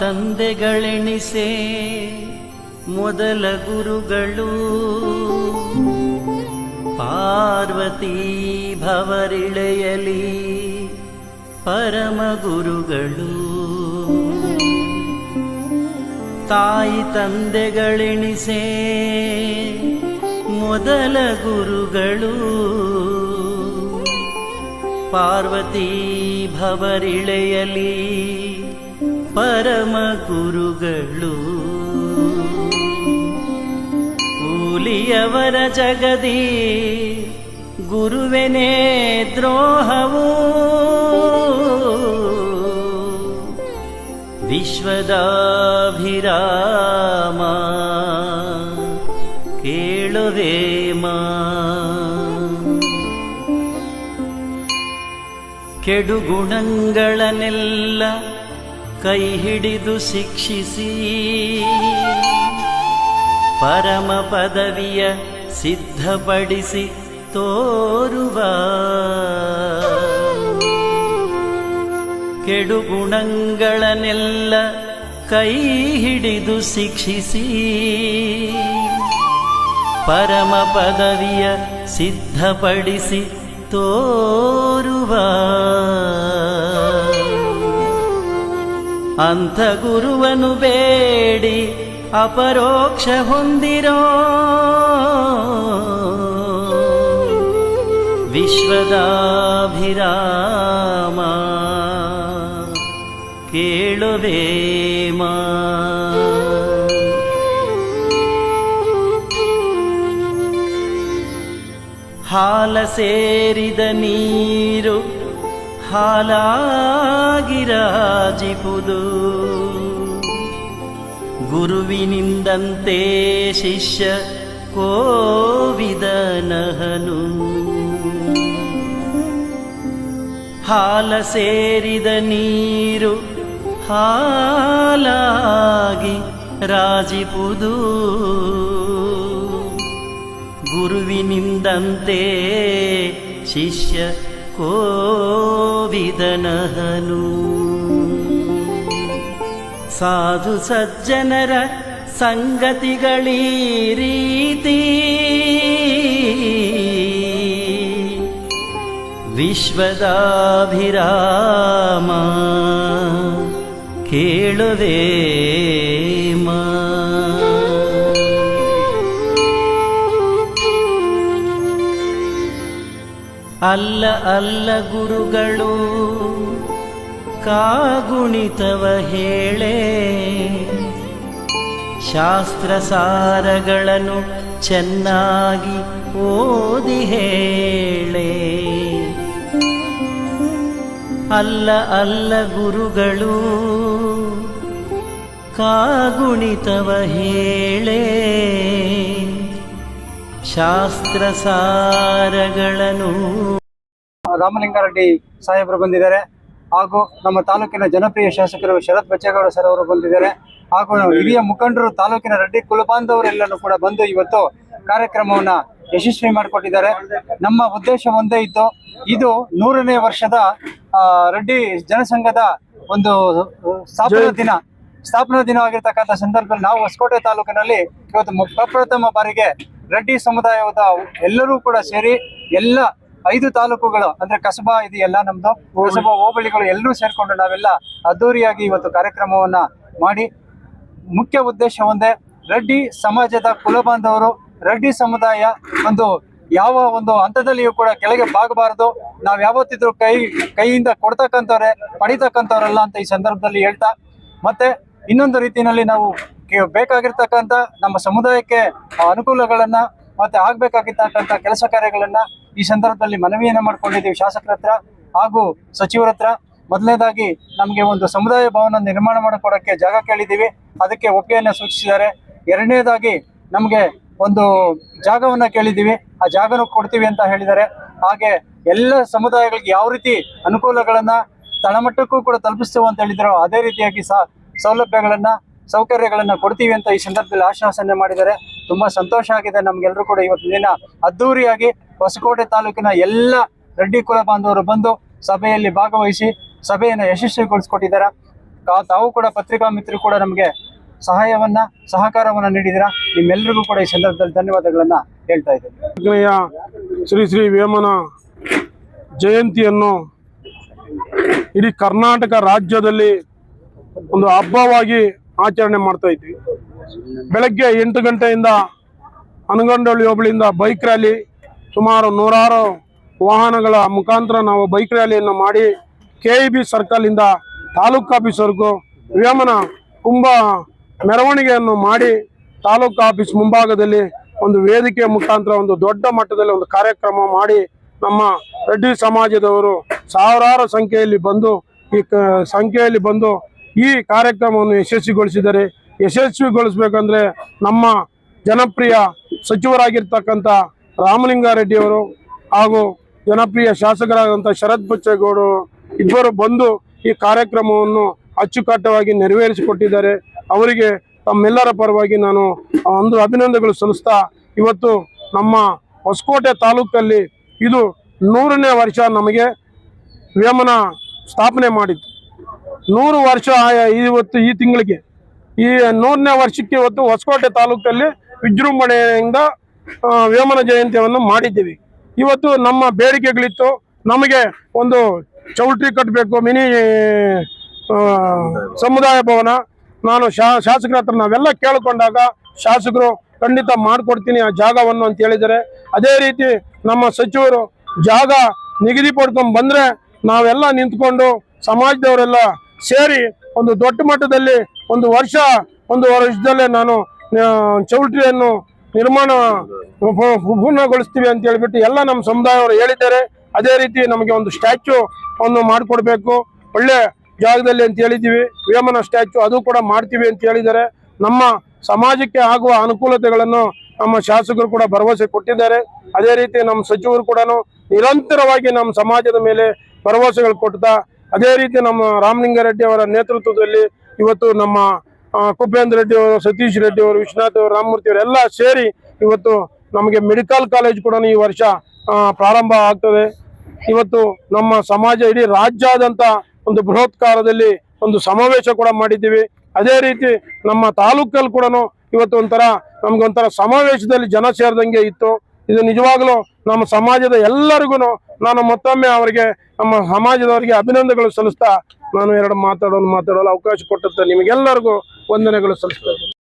ತಂದೆಗಳೆಣಿಸೆ ಮೊದಲ ಗುರುಗಳು. ಪಾರ್ವತಿ ಭವರಿಳೆಯಲಿ ಪರಮ ಗುರುಗಳು. ತಾಯಿ ತಂದೆಗಳೆಣಿಸೆ ಮೊದಲ ಗುರುಗಳು. ಪಾರ್ವತಿ ಭವರಿಳೆಯಲಿ ಪರಮ ಗುರುಗಳು. ಕೂಲಿಯವರ ಜಗದಿ ಗುರುವೆನೇ ದ್ರೋಹವು. ವಿಶ್ವದಾಭಿರಾಮ ಕೇಳುವೆ ಕೆಡು ಗುಣಗಳನ್ನೆಲ್ಲ ಕೈ ಹಿಡಿದು ಶಿಕ್ಷಿಸಿ. ಪರಮ ಪದವಿಯ ಸಿದ್ಧಪಡಿಸಿ ತೋರುವ. ಕೆಡು ಗುಣಗಳನ್ನೆಲ್ಲ ಕೈ ಹಿಡಿದು ಶಿಕ್ಷಿಸಿ. ಪರಮ ಪದವಿಯ ಸಿದ್ಧಪಡಿಸಿ ತೋರುವ. ಅಂಥ ಗುರುವನು ಬೇಡಿ ಅಪರೋಕ್ಷ ಹೊಂದಿರೋ. ವಿಶ್ವದಾಭಿರಾಮ ಕೇಳುವೇಮಾ ಹಾಲ ಸೇರಿದ ನೀರು ಹಾಲಾಗಿರಾಜಿಪುದು ಗುರುವಿನಿಂದಂತೆ ಶಿಷ್ಯ ಕೋವಿದನಹನು. ಹಾಲ ಸೇರಿದ ನೀರು ಹಾಲಾಗಿ ರಾಜಿಪುದು. ಗುರುವಿನಿಂದಂತೆ ಶಿಷ್ಯ ಕೋವಿದನಹನು ಸಾಧು ಸಜ್ಜನರ ಸಂಗತಿಗಳೀ ರೀತಿ ವಿಶ್ವದಾಭಿರಾಮ ಕೇಳುವೇಮಾ ಅಲ್ಲ ಅಲ್ಲ ಗುರುಗಳು, ಕಾಗುಣಿತವ ಹೇಳೆ. ಶಾಸ್ತ್ರ ಸಾರಗಳನ್ನು ಚೆನ್ನಾಗಿ ಓದಿ ಹೇಳೆ. ಅಲ್ಲ ಅಲ್ಲ ಗುರುಗಳು, ಕಾಗುಣಿತವ ಹೇಳೆ. ಶಾಸ್ತ್ರ ಸಾರಗಳನ್ನು ರಾಮಲಿಂಗಾರೆಡ್ಡಿ ಸಾಹೇಬರು ಬಂದಿದ್ದಾರೆ. ಹಾಗೂ ನಮ್ಮ ತಾಲೂಕಿನ ಜನಪ್ರಿಯ ಶಾಸಕರು ಶರತ್ ಬಚ್ಚೇಗೌಡ ಸರ್ ಅವರು ಬಂದಿದ್ದಾರೆ. ಹಾಗೂ ಹಿರಿಯ ಮುಖಂಡರು ತಾಲೂಕಿನ ರೆಡ್ಡಿ ಕುಲಬಾಂಧವರೆಲ್ಲರೂ ಕೂಡ ಬಂದು ಇವತ್ತು ಕಾರ್ಯಕ್ರಮವನ್ನ ಯಶಸ್ವಿ ಮಾಡಿಕೊಟ್ಟಿದ್ದಾರೆ. ನಮ್ಮ ಉದ್ದೇಶ ಒಂದೇ ಇತ್ತು. ಇದು ನೂರನೇ ವರ್ಷದ ರೆಡ್ಡಿ ಜನಸಂಘದ ಒಂದು ಸ್ಥಾಪನಾ ದಿನ. ಸ್ಥಾಪನಾ ದಿನವಾಗಿರ್ತಕ್ಕಂಥ ಸಂದರ್ಭದಲ್ಲಿ ನಾವು ಹೊಸಕೋಟೆ ತಾಲೂಕಿನಲ್ಲಿ ಇವತ್ತು ಪ್ರಪ್ರಥಮ ಬಾರಿಗೆ ರೆಡ್ಡಿ ಸಮುದಾಯದ ಎಲ್ಲರೂ ಕೂಡ ಸೇರಿ ಎಲ್ಲ ಐದು ತಾಲೂಕುಗಳು, ಅಂದ್ರೆ ಕಸಬಾ ಇದೆಯಲ್ಲ ನಮ್ದು, ಕಸಬಾ ಹೋಬಳಿಗಳು ಎಲ್ಲರೂ ಸೇರ್ಕೊಂಡು ನಾವೆಲ್ಲ ಅದ್ದೂರಿಯಾಗಿ ಇವತ್ತು ಕಾರ್ಯಕ್ರಮವನ್ನ ಮಾಡಿ. ಮುಖ್ಯ ಉದ್ದೇಶ ಒಂದೇ, ರೆಡ್ಡಿ ಸಮಾಜದ ಕುಲಬಾಂಧವರು ರೆಡ್ಡಿ ಸಮುದಾಯ ಒಂದು ಯಾವ ಒಂದು ಹಂತದಲ್ಲಿಯೂ ಕೂಡ ಕೆಳಗೆ ಬಾಗಬಾರದು. ನಾವ್ ಯಾವತ್ತಿದ್ರು ಕೈ, ಕೈಯಿಂದ ಕೊಡ್ತಕ್ಕಂಥವ್ರೆ, ಪಡಿತಕ್ಕಂಥವ್ರಲ್ಲ ಅಂತ ಈ ಸಂದರ್ಭದಲ್ಲಿ ಹೇಳ್ತಾ, ಮತ್ತೆ ಇನ್ನೊಂದು ರೀತಿಯಲ್ಲಿ ನಾವು ಬೇಕಾಗಿರ್ತಕ್ಕಂಥ ನಮ್ಮ ಸಮುದಾಯಕ್ಕೆ ಅನುಕೂಲಗಳನ್ನ ಮತ್ತೆ ಆಗ್ಬೇಕಾಗಿರ್ತಕ್ಕಂಥ ಕೆಲಸ ಕಾರ್ಯಗಳನ್ನ ಈ ಸಂದರ್ಭದಲ್ಲಿ ಮನವಿಯನ್ನ ಮಾಡ್ಕೊಂಡಿದ್ದೀವಿ ಶಾಸಕರ ಹತ್ರ ಹಾಗೂ ಸಚಿವರ ಹತ್ರ. ಮೊದಲನೇದಾಗಿ ನಮಗೆ ಒಂದು ಸಮುದಾಯ ಭವನ ನಿರ್ಮಾಣ ಮಾಡಿಕೊಡೋಕ್ಕೆ ಜಾಗ ಕೇಳಿದ್ದೀವಿ. ಅದಕ್ಕೆ ಒಪ್ಪಿಗೆಯನ್ನ ಸೂಚಿಸಿದ್ದಾರೆ. ಎರಡನೇದಾಗಿ ನಮಗೆ ಒಂದು ಜಾಗವನ್ನ ಕೇಳಿದ್ದೀವಿ. ಆ ಜಾಗನೂ ಕೊಡ್ತೀವಿ ಅಂತ ಹೇಳಿದ್ದಾರೆ. ಹಾಗೆ ಎಲ್ಲ ಸಮುದಾಯಗಳಿಗೆ ಯಾವ ರೀತಿ ಅನುಕೂಲಗಳನ್ನ ತಳಮಟ್ಟಕ್ಕೂ ಕೂಡ ತಲುಪಿಸ್ತೇವೆ ಅಂತ ಹೇಳಿದ್ರು, ಅದೇ ರೀತಿಯಾಗಿ ಸಹ ಸೌಲಭ್ಯಗಳನ್ನ ಸೌಕರ್ಯಗಳನ್ನ ಕೊಡ್ತೀವಿ ಅಂತ ಈ ಸಂದರ್ಭದಲ್ಲಿ ಆಶ್ವಾಸನೆ ಮಾಡಿದ್ದಾರೆ. ತುಂಬಾ ಸಂತೋಷ ಆಗಿದೆ ನಮ್ಗೆಲ್ಲರೂ ಕೂಡ ಇವತ್ತು ದಿನ ಅದ್ದೂರಿಯಾಗಿ ಹೊಸಕೋಟೆ ತಾಲೂಕಿನ ಎಲ್ಲ ರೆಡ್ಡಿ ಕುಲ ಬಾಂಧವರು ಬಂದು ಸಭೆಯಲ್ಲಿ ಭಾಗವಹಿಸಿ ಸಭೆಯನ್ನು ಯಶಸ್ವಿಗೊಳಿಸ್ಕೊಟ್ಟಿದ್ದಾರೆ. ತಾವು ಕೂಡ ಪತ್ರಿಕಾ ಮಿತ್ರರು ಕೂಡ ನಮಗೆ ಸಹಾಯವನ್ನ, ಸಹಕಾರವನ್ನ ನೀಡಿದಿರ ನಿಮ್ಮೆಲ್ಲರಿಗೂ ಕೂಡ ಈ ಸಂದರ್ಭದಲ್ಲಿ ಧನ್ಯವಾದಗಳನ್ನ ಹೇಳ್ತಾ ಇದ್ದೇನೆ. ಶ್ರೀ ಶ್ರೀ ವೇಮನ ಜಯಂತಿಯನ್ನು ಇಡೀ ಕರ್ನಾಟಕ ರಾಜ್ಯದಲ್ಲಿ ಒಂದು ಹಬ್ಬವಾಗಿ ಆಚರಣೆ ಮಾಡ್ತಾ ಇದ್ವಿ. ಬೆಳಗ್ಗೆ ಎಂಟು ಗಂಟೆಯಿಂದ ಹನಗಂಡಳ್ಳಿ ಹೋಬಳಿಯಿಂದ ಬೈಕ್ ರ್ಯಾಲಿ, ಸುಮಾರು ನೂರಾರು ವಾಹನಗಳ ಮುಖಾಂತರ ನಾವು ಬೈಕ್ ರ್ಯಾಲಿಯನ್ನು ಮಾಡಿ ಕೆ ಇ ಬಿ ಸರ್ಕಲಿಂದ ತಾಲೂಕು ಆಫೀಸ್ವರೆಗೂ ವೇಮನ ಕುಂಭ ಮೆರವಣಿಗೆಯನ್ನು ಮಾಡಿ ತಾಲೂಕು ಆಫೀಸ್ ಮುಂಭಾಗದಲ್ಲಿ ಒಂದು ವೇದಿಕೆ ಮುಖಾಂತರ ಒಂದು ದೊಡ್ಡ ಮಟ್ಟದಲ್ಲಿ ಒಂದು ಕಾರ್ಯಕ್ರಮ ಮಾಡಿ ನಮ್ಮ ರೆಡ್ಡಿ ಸಮಾಜದವರು ಸಾವಿರಾರು ಸಂಖ್ಯೆಯಲ್ಲಿ ಬಂದು ಈ ಸಂಖ್ಯೆಯಲ್ಲಿ ಬಂದು ಈ ಕಾರ್ಯಕ್ರಮವನ್ನು ಯಶಸ್ವಿಗೊಳಿಸಿದರೆ ಯಶಸ್ವಿಗೊಳಿಸಬೇಕಂದ್ರೆ ನಮ್ಮ ಜನಪ್ರಿಯ ಸಚಿವರಾಗಿರ್ತಕ್ಕಂಥ ರಾಮಲಿಂಗಾರೆಡ್ಡಿಯವರು ಹಾಗೂ ಜನಪ್ರಿಯ ಶಾಸಕರಾದಂಥ ಶರತ್ ಬಚ್ಚೇಗೌಡರು ಇಬ್ಬರು ಬಂದು ಈ ಕಾರ್ಯಕ್ರಮವನ್ನು ಅಚ್ಚುಕಟ್ಟವಾಗಿ ನೆರವೇರಿಸಿಕೊಟ್ಟಿದ್ದಾರೆ. ಅವರಿಗೆ ತಮ್ಮೆಲ್ಲರ ಪರವಾಗಿ ನಾನು ಒಂದು ಅಭಿನಂದನೆಗಳು ಸಲ್ಲಿಸ್ತಾ ಇವತ್ತು ನಮ್ಮ ಹೊಸಕೋಟೆ ತಾಲೂಕಲ್ಲಿ ಇದು ನೂರನೇ ವರ್ಷ ನಮಗೆ ವೇಮನ ಸ್ಥಾಪನೆ ಮಾಡಿದ್ದು. ನೂರು ವರ್ಷ ಇವತ್ತು ಈ ತಿಂಗಳಿಗೆ. ಈ ನೂರನೇ ವರ್ಷಕ್ಕೆ ಇವತ್ತು ಹೊಸಕೋಟೆ ತಾಲೂಕಲ್ಲಿ ವಿಜೃಂಭಣೆಯಿಂದ ವೇಮನ ಜಯಂತಿಯನ್ನು ಮಾಡಿದ್ದೀವಿ. ಇವತ್ತು ನಮ್ಮ ಬೇಡಿಕೆಗಳಿತ್ತು. ನಮಗೆ ಒಂದು ಚೌಲ್ಟ್ರಿ ಕಟ್ಟಬೇಕು, ಮಿನಿ ಸಮುದಾಯ ಭವನ. ನಾನು ಶಾ, ಶಾಸಕರ ಹತ್ರ ನಾವೆಲ್ಲ ಕೇಳಿಕೊಂಡಾಗ ಶಾಸಕರು ಖಂಡಿತ ಮಾಡಿಕೊಡ್ತೀನಿ ಆ ಜಾಗವನ್ನು ಅಂತ ಹೇಳಿದರೆ ಅದೇ ರೀತಿ ನಮ್ಮ ಸಚಿವರು ಜಾಗ ನಿಗದಿ ಪಡ್ಕೊಂಡು ಬಂದರೆ ನಾವೆಲ್ಲ ನಿಂತ್ಕೊಂಡು ಸಮಾಜದವರೆಲ್ಲ ಸೇರಿ ಒಂದು ದೊಡ್ಡ ಮಟ್ಟದಲ್ಲಿ ಒಂದು ವರ್ಷ, ಒಂದು ವರ್ಷದಲ್ಲೇ ನಾನು ಚೌಲ್ಟ್ರಿಯನ್ನು ನಿರ್ಮಾಣ ಪೂರ್ಣಗೊಳಿಸ್ತೀವಿ ಅಂತ ಹೇಳ್ಬಿಟ್ಟು ಎಲ್ಲ ನಮ್ಮ ಸಮುದಾಯವರು ಹೇಳಿದ್ದಾರೆ. ಅದೇ ರೀತಿ ನಮಗೆ ಒಂದು ಸ್ಟ್ಯಾಚ್ಯೂ ಒಂದು ಮಾಡಿಕೊಡ್ಬೇಕು. ಒಳ್ಳೆ ಜಾಗದಲ್ಲಿ ಅಂತ ಹೇಳಿದ್ದೀವಿ. ವೇಮನ ಸ್ಟ್ಯಾಚು ಅದು ಕೂಡ ಮಾಡ್ತೀವಿ ಅಂತ ಹೇಳಿದ್ದಾರೆ. ನಮ್ಮ ಸಮಾಜಕ್ಕೆ ಆಗುವ ಅನುಕೂಲತೆಗಳನ್ನು ನಮ್ಮ ಶಾಸಕರು ಕೂಡ ಭರವಸೆ ಕೊಟ್ಟಿದ್ದಾರೆ. ಅದೇ ರೀತಿ ನಮ್ಮ ಸಚಿವರು ಕೂಡ ನಿರಂತರವಾಗಿ ನಮ್ಮ ಸಮಾಜದ ಮೇಲೆ ಭರವಸೆಗಳು ಕೊಡ್ತಾ ಅದೇ ರೀತಿ ನಮ್ಮ ರಾಮಲಿಂಗಾರೆಡ್ಡಿ ಅವರ ನೇತೃತ್ವದಲ್ಲಿ ಇವತ್ತು ನಮ್ಮ ಕುಬೇಂದ್ರ ರೆಡ್ಡಿ ಅವರು, ಸತೀಶ್ ರೆಡ್ಡಿ ಅವರು, ವಿಶ್ವನಾಥ್ ಅವರು, ರಾಮಮೂರ್ತಿ ಅವರು ಎಲ್ಲ ಸೇರಿ ಇವತ್ತು ನಮಗೆ ಮೆಡಿಕಲ್ ಕಾಲೇಜ್ ಕೂಡ ಈ ವರ್ಷ ಪ್ರಾರಂಭ ಆಗ್ತದೆ. ಇವತ್ತು ನಮ್ಮ ಸಮಾಜ ಇಡೀ ರಾಜ್ಯಾದ್ಯಂತ ಒಂದು ಬೃಹತ್ಕಾರದಲ್ಲಿ ಒಂದು ಸಮಾವೇಶ ಕೂಡ ಮಾಡಿದ್ದೀವಿ. ಅದೇ ರೀತಿ ನಮ್ಮ ತಾಲೂಕಲ್ಲಿ ಕೂಡ ಇವತ್ತು ಒಂಥರ ನಮ್ಗೆ ಒಂಥರ ಸಮಾವೇಶದಲ್ಲಿ ಜನ ಸೇರಿದಂಗೆ ಇತ್ತು. ಇದು ನಿಜವಾಗ್ಲೂ ನಮ್ಮ ಸಮಾಜದ ಎಲ್ಲರಿಗೂ ನಾನು ಮತ್ತೊಮ್ಮೆ ಅವರಿಗೆ, ನಮ್ಮ ಸಮಾಜದವರಿಗೆ ಅಭಿನಂದನೆಗಳು ಸಲ್ಲಿಸ್ತಾ ನಾನು ಎರಡು ಮಾತಾಡೋದು ಮಾತಾಡಲು ಅವಕಾಶ ಕೊಟ್ಟಂತ ನಿಮಗೆಲ್ಲರಿಗೂ ವಂದನೆಗಳು ಸಲ್ಲಿಸ್ತಾ